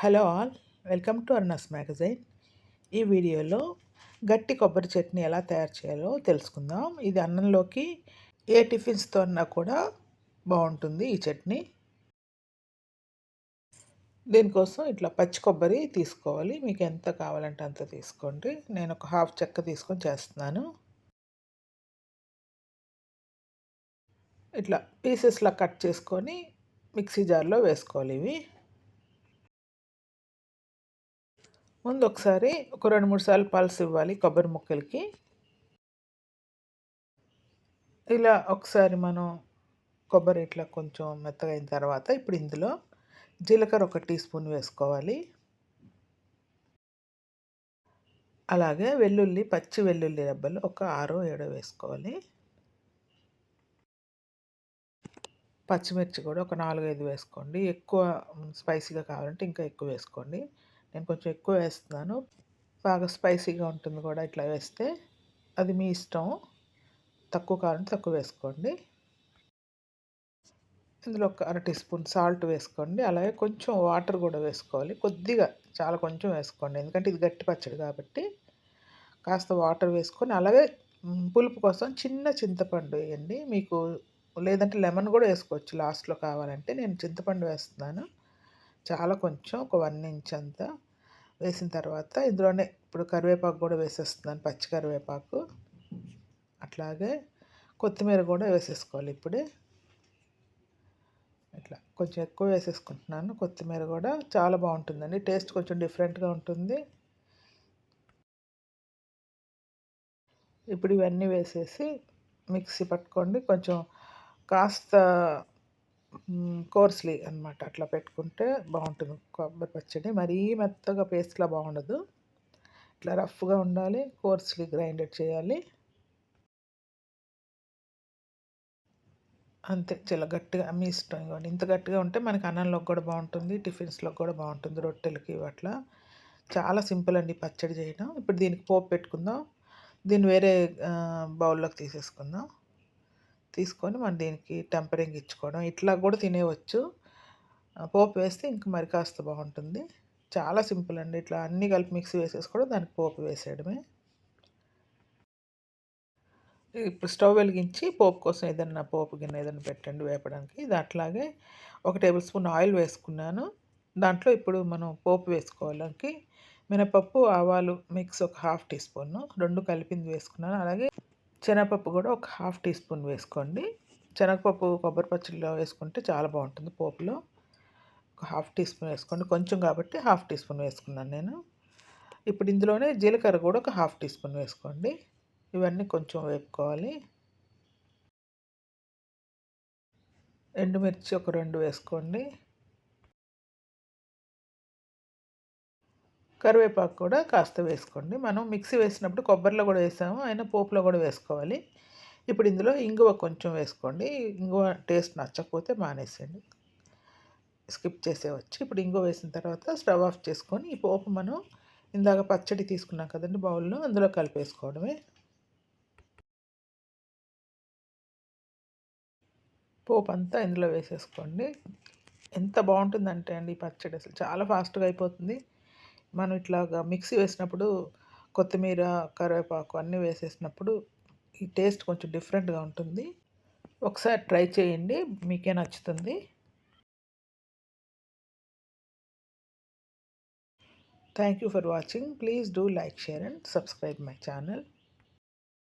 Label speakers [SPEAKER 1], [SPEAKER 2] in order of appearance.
[SPEAKER 1] Hello all welcome to అర్నస్ magazine. ఈ వీడియోలో గట్టి కొబ్బరి చట్నీ ఎలా తయారు చేయాలో తెలుసుకుందాం. ఇది అన్నంలోకి ఏ టిఫిన్స్తో అన్నా కూడా బాగుంటుంది ఈ చట్నీ. దీనికోసం ఇట్లా పచ్చి కొబ్బరి తీసుకోవాలి. మీకు ఎంత కావాలంటే అంత తీసుకోండి. నేను ఒక హాఫ్ చెక్క తీసుకొని చేస్తున్నాను. ఇట్లా పీసెస్లా కట్ చేసుకొని మిక్సీ జార్లో వేసుకోవాలి ఇవి. ముందు ఒకసారి ఒక రెండు మూడు సార్లు పల్స్ ఇవ్వాలి కొబ్బరి ముక్కలకి. ఇలా ఒకసారి మనం కొబ్బరి ఇట్లా కొంచెం మెత్తగా అయిన తర్వాత ఇప్పుడు ఇందులో జీలకర్ర ఒక టీ స్పూన్ వేసుకోవాలి. అలాగే వెల్లుల్లి పచ్చి వెల్లుల్లి రెబ్బలు ఒక ఆరో ఏడో వేసుకోవాలి. పచ్చిమిర్చి కూడా ఒక నాలుగైదు వేసుకోండి. ఎక్కువ స్పైసీగా కావాలంటే ఇంకా ఎక్కువ వేసుకోండి. నేను కొంచెం ఎక్కువ వేస్తున్నాను. బాగా స్పైసీగా ఉంటుంది కూడా ఇట్లా వేస్తే. అది మీ ఇష్టం. తక్కువ కావాలంటే తక్కువ వేసుకోండి. ఇందులో ఒక అర టీ స్పూన్ సాల్ట్ వేసుకోండి. అలాగే కొంచెం వాటర్ కూడా వేసుకోవాలి. కొద్దిగా చాలా కొంచెం వేసుకోండి. ఎందుకంటే ఇది గట్టి పచ్చడి కాబట్టి. కాస్త వాటర్ వేసుకొని అలాగే పులుపు కోసం చిన్న చింతపండు వేయండి. మీకు లేదంటే లెమన్ కూడా వేసుకోవచ్చు. లాస్ట్లో కావాలంటే నేను చింతపండు వేస్తున్నాను. చాలా కొంచెం ఒక వన్ ఇంచ్ అంతా వేసిన తర్వాత ఇందులోనే ఇప్పుడు కరివేపాకు కూడా వేసేస్తున్నాను పచ్చి కరివేపాకు. అట్లాగే కొత్తిమీర కూడా వేసేసుకోవాలి ఇప్పుడే. ఇట్లా కొంచెం ఎక్కువ వేసేసుకుంటున్నాను. కొత్తిమీర కూడా చాలా బాగుంటుందండి. టేస్ట్ కొంచెం డిఫరెంట్గా ఉంటుంది. ఇప్పుడు ఇవన్నీ వేసేసి మిక్సీ పట్టుకోండి. కొంచెం కాస్త కోర్స్లీ అనమాట అట్లా పెట్టుకుంటే బాగుంటుంది. కొబ్బరి పచ్చడి మరీ మెత్తగా పేస్ట్లా బాగుండదు. ఇట్లా రఫ్గా ఉండాలి కోర్స్లీ గ్రైండెడ్ చేయాలి. అంతే చాలా గట్టిగా మీ ఇష్టం ఇవ్వండి. ఇంత గట్టిగా ఉంటే మనకి అన్నంలోకి కూడా బాగుంటుంది టిఫిన్స్లోకి కూడా బాగుంటుంది రొట్టెలకి అట్లా. చాలా సింపుల్ అండి పచ్చడి చేయడం. ఇప్పుడు దీనికి పోపు పెట్టుకుందాం. దీన్ని వేరే బౌల్లోకి తీసేసుకుందాం. తీసుకొని మనం దీనికి టెంపరింగ్ ఇచ్చుకోవడం ఇట్లా కూడా తినేవచ్చు పోపు వేస్తే ఇంక మరి కాస్త బాగుంటుంది. చాలా సింపుల్ అండి. ఇట్లా అన్నీ కలిపి మిక్సీ వేసేసుకోవడం దానికి పోపు వేసేయడమే. ఇప్పుడు స్టవ్ వెలిగించి పోపు కోసం ఏదన్నా పోపు గిన్నె ఏదైనా పెట్టండి వేపడానికి. ఇది అట్లాగే ఒక టేబుల్ స్పూన్ ఆయిల్ వేసుకున్నాను. దాంట్లో ఇప్పుడు మనం పోపు వేసుకోవడానికి మినపప్పు ఆవాలు మిక్స్ ఒక హాఫ్ టీ స్పూన్. రెండు కలిపింది వేసుకున్నాను. అలాగే శనగపప్పు కూడా ఒక హాఫ్ టీ స్పూన్ వేసుకోండి. శనగపప్పు కొబ్బరి పచ్చడిలో వేసుకుంటే చాలా బాగుంటుంది పోపులో. ఒక హాఫ్ టీ స్పూన్ వేసుకోండి. కొంచెం కాబట్టి హాఫ్ టీ స్పూన్ వేసుకున్నాను నేను. ఇప్పుడు ఇందులోనే జీలకర్ర కూడా ఒక హాఫ్ టీ స్పూన్ వేసుకోండి. ఇవన్నీ కొంచెం వేపుకోవాలి. ఎండుమిర్చి ఒక రెండు వేసుకోండి. కరివేపాకు కూడా కాస్త వేసుకోండి. మనం మిక్సీ వేసినప్పుడు కొబ్బరిలో కూడా వేసాము అయినా పోపులో కూడా వేసుకోవాలి. ఇప్పుడు ఇందులో ఇంగువ కొంచెం వేసుకోండి. ఇంగువ టేస్ట్ నచ్చకపోతే మానేసేయండి. స్కిప్ చేసేవచ్చు ఇప్పుడు ఇంగువ వేసిన తర్వాత స్టవ్ ఆఫ్ చేసుకొని ఈ పోపు మనం ఇందాక పచ్చడి తీసుకున్నాం కదండి బౌల్లో అందులో కలిపేసుకోవడమే. పోపు అంతా ఇందులో వేసేసుకోండి. ఎంత బాగుంటుందంటే అండి ఈ పచ్చడి అసలు. చాలా ఫాస్ట్గా అయిపోతుంది. మనం ఇట్లాగా మిక్సీ వేసినప్పుడు కొత్తిమీర కరివేపాకు అన్నీ వేసేసినప్పుడు ఈ టేస్ట్ కొంచెం డిఫరెంట్గా ఉంటుంది. ఒకసారి ట్రై చేయండి మీకే నచ్చుతుంది. Thank you for watching. Please do like share and subscribe my channel.